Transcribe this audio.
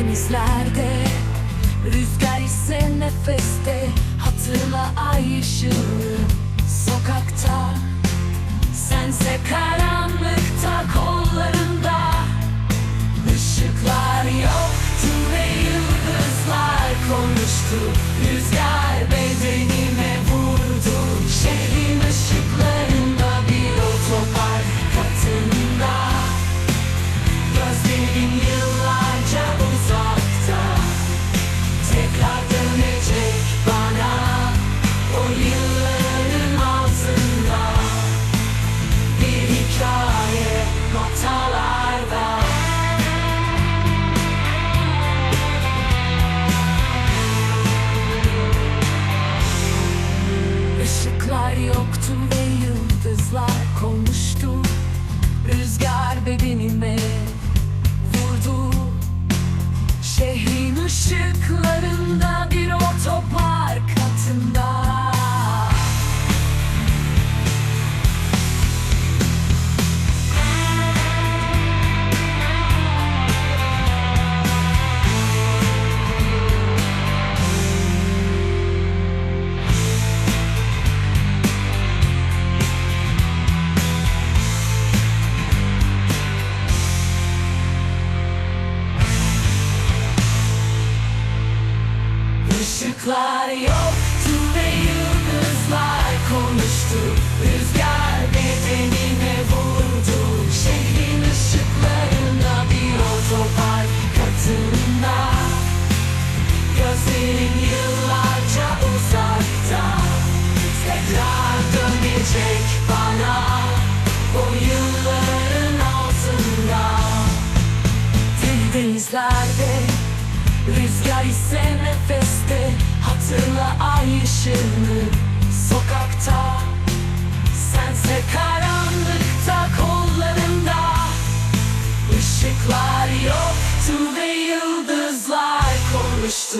denizlerde. Rüzgar ise nefeste Hatırla ay ışığı. Sokakta Sense karanlıkta kollarında. Işıklar yoktu ve yıldızlar konuştu. Rüzgar Işıklar yoktu ve yıldızlar konuştu. Rüzgar bedenime vurdu. Şehrin ışıklarında bir otopark katında. Gözlerin yıllarca uzakta. Tekrar dönecek bana. O yılların altında. Denizlerde Rüzgar ise nefeste Hatırla ay ışığını. Sokakta Sense karanlıkta kollarında. Işıklar yoktu ve yıldızlar konuştu